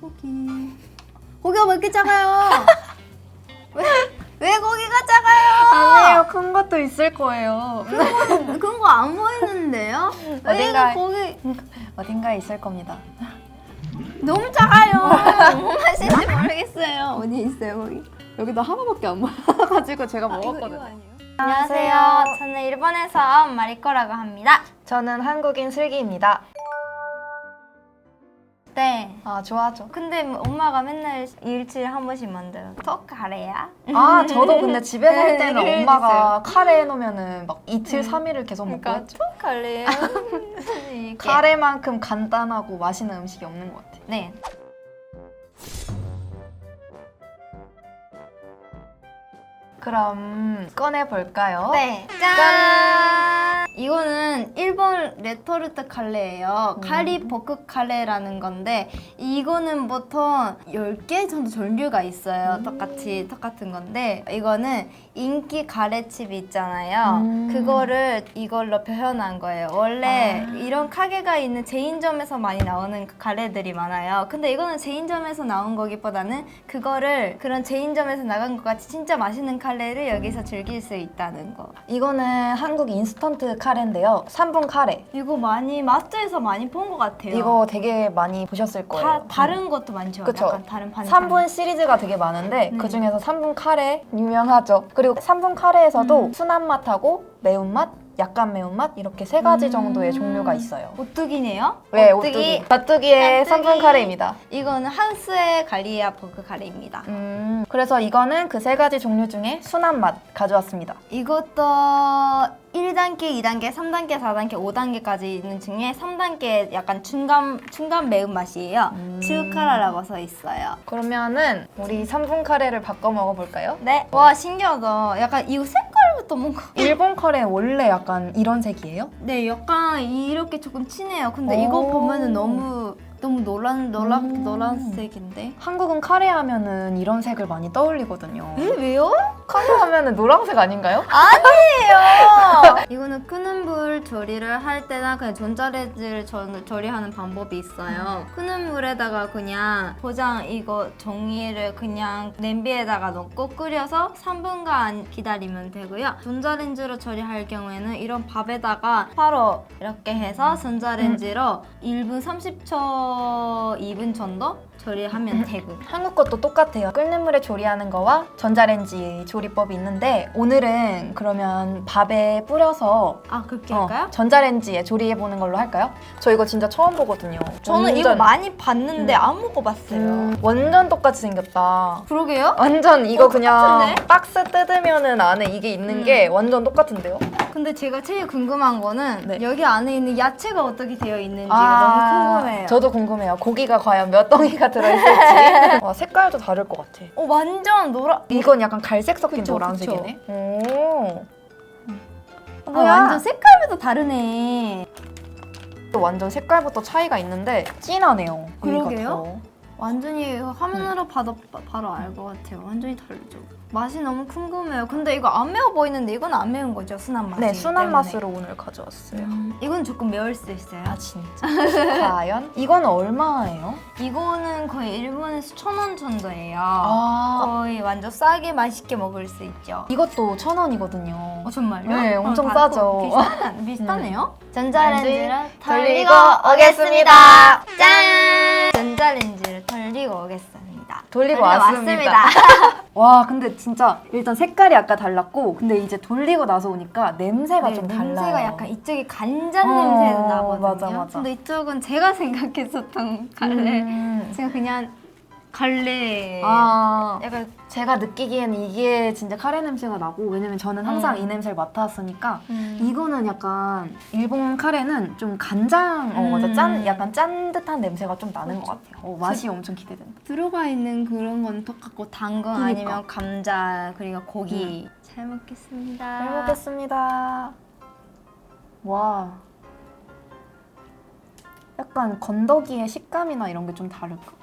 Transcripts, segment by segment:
고기. 고기가 왜 이렇게 작아요? 왜, 왜 고기가 작아요? 아니에요. 큰 것도 있을 거예요. 그런 거 안 보이는데요? 왜 어딘가에- 이거 고기 어딘가에 있을 겁니다. 너무 작아요. 뭐 맛인지 모르겠어요. 어디 있어요 거기? 여기도 하나밖에 안 먹어가지고 제가 먹었거든요. 안녕하세요. 저는 일본에서 온 마리코라고 합니다. 저는 한국인 슬기입니다. 네. 아 좋아하죠. 근데 뭐 엄마가 맨날 일주일에 한 번씩 만들어. 또 카레야? 아 저도 근데 집에서 할 때는 네, 엄마가 카레 해놓으면은 막 이틀 음. 삼일을 계속 그러니까 먹고 또 카레야? 이게. 카레만큼 간단하고 맛있는 음식이 없는 것 같아요. 네. 그럼 꺼내 볼까요? 네. 짠! 이거는 일본 레토르트 카레예요. 음. 카리 버크 카레라는 건데 이거는 보통 10개 정도 종류가 있어요. 음. 똑같이 똑같은 건데 이거는 인기 카레집 있잖아요. 음. 그거를 이걸로 표현한 거예요. 원래 아. 이런 가게가 있는 제인점에서 많이 나오는 그 카레들이 많아요. 근데 이거는 제인점에서 나온 거기보다는 그거를 그런 제인점에서 나간 것 같이 진짜 맛있는 카레를 여기서 즐길 수 있다는 거. 이거는 한국 인스턴트 카레인데요. 3분 카레. 이거 많이 마스터에서 많이 본 것 같아요. 이거 되게 많이 보셨을 거예요. 다, 다른 것도 많죠. 그쵸. 약간 다른 반찬. 3분 시리즈가 되게 많은데 네. 그 중에서 3분 카레 유명하죠. 그리고 3분 카레에서도 음. 순한 맛하고 매운맛, 약간 매운맛 이렇게 세 가지 음. 정도의 종류가 있어요. 오뚜기네요. 네, 오뚜기. 오뚜기의 오뚜기. 3분 카레입니다. 이거는 하우스의 갈리아 버그 카레입니다. 음, 그래서 이거는 그 세 가지 종류 중에 순한 맛 가져왔습니다. 이것도 1단계, 2단계, 3단계, 4단계, 5단계까지 있는 중에 3단계 약간 중간 중간 매운 맛이에요. 음. 치우카라라고 써 있어요. 그러면은 우리 3분 카레를 바꿔 먹어볼까요? 네. 와 신기하다. 약간 이색 깔부터 뭔가 일본 카레 원래 약간 이런 색이에요? 네, 약간 이렇게 조금 진해요. 근데 오. 이거 보면은 너무 너무 노란 노란 음. 노란색인데. 한국은 카레 하면은 이런 색을 많이 떠올리거든요. 에 왜요? 카레 하면은 노란색 아닌가요? 아니에요. 이거는 끄는 불 조리를 할 때나 그냥 전자레인지를 전- 조리하는 방법이 있어요. 끄는 물에다가 그냥 포장 이거 종이를 그냥 냄비에다가 넣고 끓여서 3분간 기다리면 되고요. 전자레인지로 조리할 경우에는 이런 밥에다가 바로 이렇게 해서 전자레인지로 1분 30초, 2분 정도 조리하면 되고. 한국 것도 똑같아요. 끓는 물에 조리하는 거와 전자레인지 조리법이 있는데 오늘은 그러면 밥에 뿌려서 아 그렇게 어, 할까요? 전자레인지에 조리해 보는 걸로 할까요? 저 이거 진짜 처음 보거든요. 저는 이거 완전- 많이 봤는데 음. 안 먹어봤어요. 음, 완전 똑같이 생겼다. 그러게요? 완전 이거 어, 그냥 똑같은데? 박스 뜯으면은 안에 이게 있는 음. 게 완전 똑같은데요? 근데 제가 제일 궁금한 거는 네. 여기 안에 있는 야채가 어떻게 되어 있는지 아, 너무 궁금해요. 저도 궁금해요. 고기가 과연 몇 덩이가 들어있을지. 와, 색깔도 다를 것 같아. 어, 완전 노라. 이건 약간 갈색 섞인 그쵸, 노란색이네. 오. 아, 뭐야? 완전 색깔부터 다르네. 또 완전 색깔부터 차이가 있는데 진하네요. 그러게요. 완전히 화면으로 봐도 바, 바로 알 것 같아요. 완전히 다르죠. 맛이 너무 궁금해요. 근데 이거 안 매워 보이는데 이건 안 매운 거죠? 순한 맛이. 네, 순한. 맛으로 오늘 가져왔어요. 음, 이건 조금 매울 수 있어요. 아 진짜? 과연? 이건 얼마예요? 이거는 거의 일본에서 천 원 정도예요. 아 거의 완전 싸게 맛있게 먹을 수 있죠. 이것도 천 원이거든요. 어, 정말요? 네, 어, 엄청 다 싸죠. 비슷하네, 비슷하네요. 전자레인지를 전자레인지를 돌리고 오겠습니다. 오겠습니다. 짠! 전자레인지를 돌리고 오겠습니다. 돌리고 돌려 왔습니다. 왔습니다. 와 근데 진짜 일단 색깔이 아까 달랐고 근데 이제 돌리고 나서 오니까 냄새가 네, 좀 달라요. 냄새가 약간 이쪽이 간장 어, 냄새가 나거든요. 맞아, 맞아. 근데 이쪽은 제가 생각했었던 갈래. 음. 제가 그냥 갈래. 아 약간 제가 느끼기에는 이게 진짜 카레 냄새가 나고 왜냐면 저는 항상 음. 이 냄새를 맡아왔으니까 음. 이거는 약간 일본 카레는 좀 간장 어 맞아 음. 짠 약간 짠 듯한 냄새가 좀 나는 것 그렇죠. 같아요. 어, 맛이 엄청 기대된다. 들어가 있는 그런 건 똑같고 당근 그니까. 아니면 감자 그리고 고기. 잘 먹겠습니다. 잘 먹겠습니다. 와. 약간 건더기의 식감이나 이런 게 좀 다를까?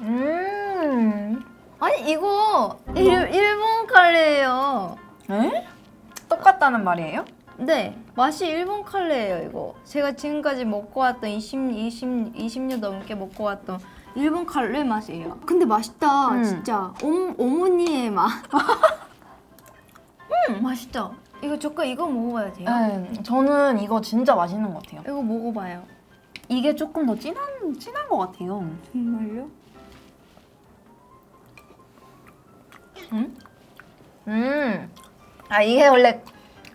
음. 아니 이거 일, 일본 카레예요. 에? 똑같다는 말이에요? 네. 맛이 일본 카레예요 이거. 제가 지금까지 먹고 왔던 20, 20, 20년 넘게 먹고 왔던 일본 카레 맛이에요. 근데 맛있다 음. 진짜. 옴, 어머니의 맛. 음 맛있다. 이거 조금 이거 먹어봐야 돼요. 네, 저는 이거 진짜 맛있는 것 같아요. 이거 먹어봐요. 이게 조금 더 진한 진한 것 같아요. 정말요? 음. 아 이게 원래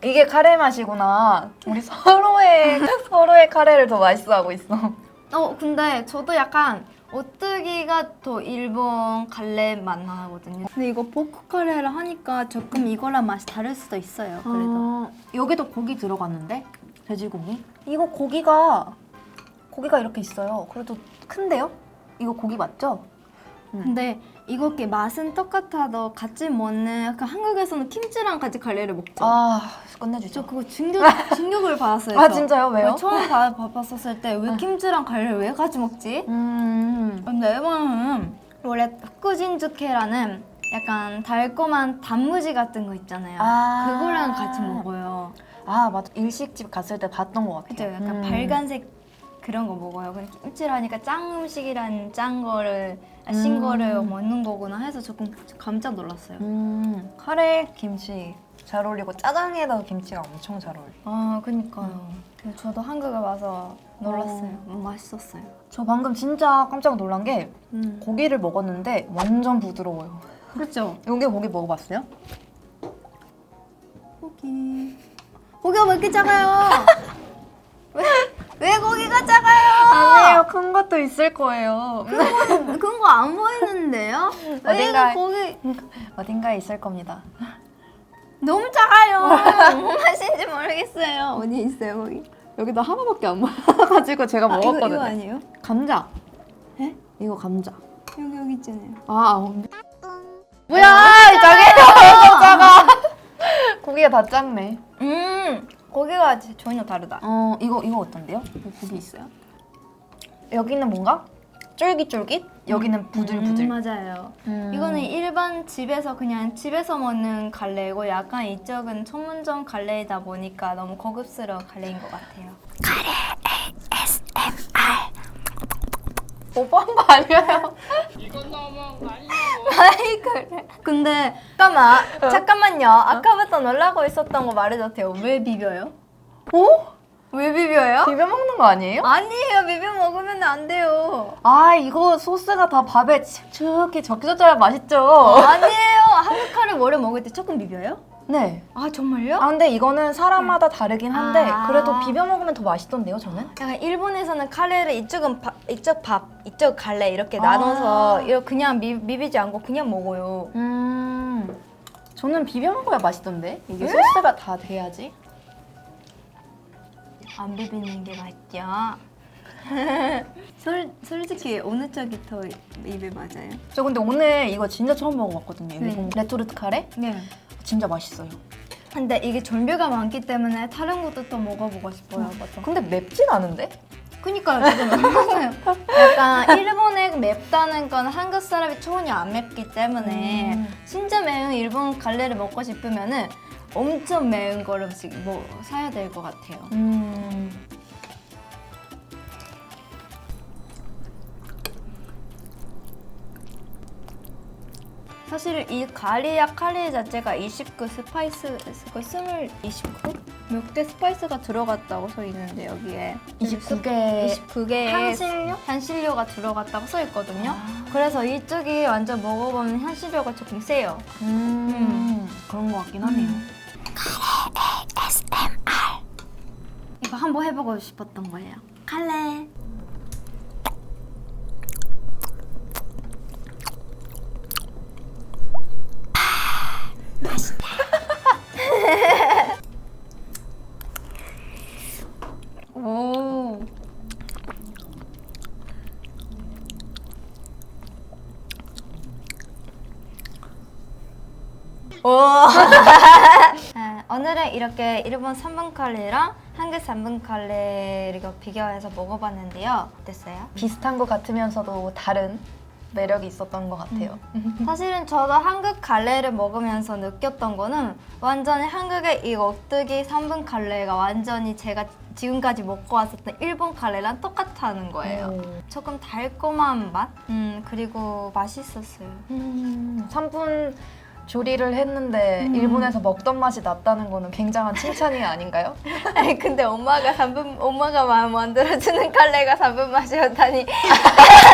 이게 카레 맛이구나. 우리 서로의 서로의 카레를 더 맛있어하고 있어. 어 근데 저도 약간 오뚜기가 더 일본 갈래 맛 나거든요. 근데 이거 포크 카레를 하니까 조금 이거랑 맛이 다를 수도 있어요. 그래도. 어, 여기도 고기 들어갔는데 돼지고기? 이거 고기가 고기가 이렇게 있어요. 그래도 큰데요? 이거 고기 맞죠? 근데 이거게 맛은 똑같아도 같이 먹는 약간 한국에서는 김치랑 같이 갈래를 먹죠. 아저 끝내주죠. 그거 충격 충격을 받았어요. 아 저. 진짜요? 왜요? 처음 봐, 봐- 봤었을 때 왜 김치랑 갈래를 왜 같이 먹지? 음. 근데 이거는 원래 후쿠진즈케라는 약간 달콤한 단무지 같은 거 있잖아요. 아. 그거랑 같이 먹어요. 아 맞아 일식집 갔을 때 봤던 것 그죠? 같아요. 약간 음. 빨간색 그런 거 먹어요. 근데 김치라니까 짱 음식이란 짠 거를 아, 신 음. 거를 먹는 거구나 해서 조금 깜짝 놀랐어요. 음 카레 김치 잘 어울리고 짜장에도 김치가 엄청 잘 어울려. 아, 그니까요. 그래서 저도 한국에 와서 놀랐어요. 너무 맛있었어요. 저 방금 진짜 깜짝 놀란 게 음. 고기를 먹었는데 완전 부드러워요. 그렇죠? 여기 고기 먹어봤어요? 고기. 고기가 왜 이렇게 작아요? 왜, 왜 고기가 작아요? 아니에요. 큰 것도 있을 거예요. 그런 거안 보이는데요? 왜 어딘가에- 이거 고기 어딘가에 있을 겁니다. 너무 작아요. 무슨 맛인지 모르겠어요. 어디 있어요 거기? 여기도 하나밖에 안 보여가지고 제가 아, 이거, 먹었거든요. 이거 아니에요? 감자. 에? 이거 감자. 여기 여기 있잖아요. 아, 어. 뭐야, 작아요. 작아. 고기가 다 작네. 음 고기가 전혀 다르다. 어, 이거 이거 어떤데요? 이거 고기 있어요? 여기는 뭔가 쫄깃쫄깃, 여기는 부들부들. 음, 맞아요. 음. 이거는 일반 집에서 그냥 집에서 먹는 갈래고 약간 이쪽은 전문점 갈래이다 보니까 너무 고급스러운 갈래인 것 같아요. 오버한 거 아니에요? 아이 그래. 근데 잠깐만 잠깐만요. 아까부터 놀라고 있었던 거 말해도 돼요. 왜 비벼요? 어? 왜 비벼요? 비벼 먹는 거 아니에요? 아니에요. 비벼 먹으면 안 돼요. 아, 이거 소스가 다 밥에 축축히 적셔져야 맛있죠. 아니에요. 한국 카레 원래 먹을 때 조금 비벼요? 네. 아 정말요? 아 근데 이거는 사람마다 다르긴 한데 아. 그래도 비벼 먹으면 더 맛있던데요, 저는? 약간 일본에서는 카레를 이쪽은 밥, 이쪽 밥, 이쪽 갈래 이렇게 아. 나눠서 이거 그냥 미, 비비지 않고 그냥 먹어요. 음. 저는 비벼 먹어야 맛있던데. 이게 소스가 다 돼야지. 안 비비는 게 맛있죠. 솔, 솔직히 어느 쪽이 더 입에 맞아요? 저 근데 오늘 이거 진짜 처음 먹어봤거든요. 네. 레토르트 카레? 네. 진짜 맛있어요. 근데 이게 종류가 많기 때문에 다른 것도 또 먹어보고 싶어요. 맞죠? 근데 맵진 않은데? 그니까요. 약간 일본에 맵다는 건 한국 사람이 전혀 안 맵기 때문에 음. 진짜 매운 일본 갈래를 먹고 싶으면은 엄청 매운 거를 지금 뭐 사야 될 것 같아요. 음. 사실 이 가리야 카레 자체가 29 스파이스, 그 20, 29? 몇개 스파이스가 들어갔다고 써 있는데 여기에 29개 29개의 향신료? 향신료가 들어갔다고 써 있거든요. 아. 그래서 이쪽이 완전 먹어보면 향신료가 조금 세요. 음. 그런 것 같긴 하네요. 이거 한번 해보고 싶었던 거예요. 칼레. 맛있다. 오. 오. 네, 오늘은 이렇게 일본 3분 칼레랑 한국 3분 칼레 이거 비교해서 먹어봤는데요. 어땠어요? 비슷한 것 같으면서도 다른 매력이 있었던 것 같아요. 사실은 저도 한국 갈래를 먹으면서 느꼈던 거는 완전히 한국의 이 오뚜기 3분 갈래가 완전히 제가 지금까지 먹고 왔었던 일본 갈래랑 똑같다는 거예요. 오. 조금 달콤한 맛? 음, 그리고 맛있었어요. 음, 3분 조리를 했는데 음. 일본에서 먹던 맛이 났다는 거는 굉장한 칭찬이 아닌가요? 아니, 근데 엄마가 3분, 엄마가 마- 만들어주는 갈래가 3분 맛이었다니.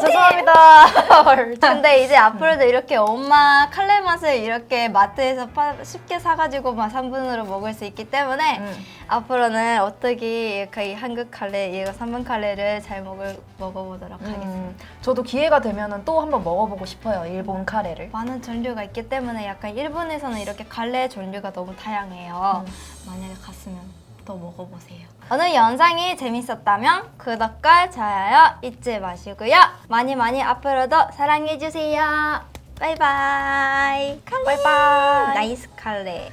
죄송합니다. 어, 죄송합니다. 근데 이제 앞으로도 이렇게 엄마 칼레 맛을 이렇게 마트에서 파- 쉽게 사가지고 막 3분으로 먹을 수 있기 때문에 음. 앞으로는 어떻게 그 한국 칼레, 이거 3분 칼레를 잘 먹을, 먹어보도록 하겠습니다. 음, 저도 기회가 되면 또 한번 먹어보고 싶어요. 일본 카레를. 많은 종류가 있기 때문에 약간 일본에서는 이렇게 갈래 종류가 너무 다양해요. 만약에 갔으면 또 먹어보세요. 오늘 영상이 재밌었다면 구독과 좋아요 잊지 마시고요. 많이 많이 앞으로도 사랑해주세요. 바이바이. 칼레. 바이바이. 나이스 칼레.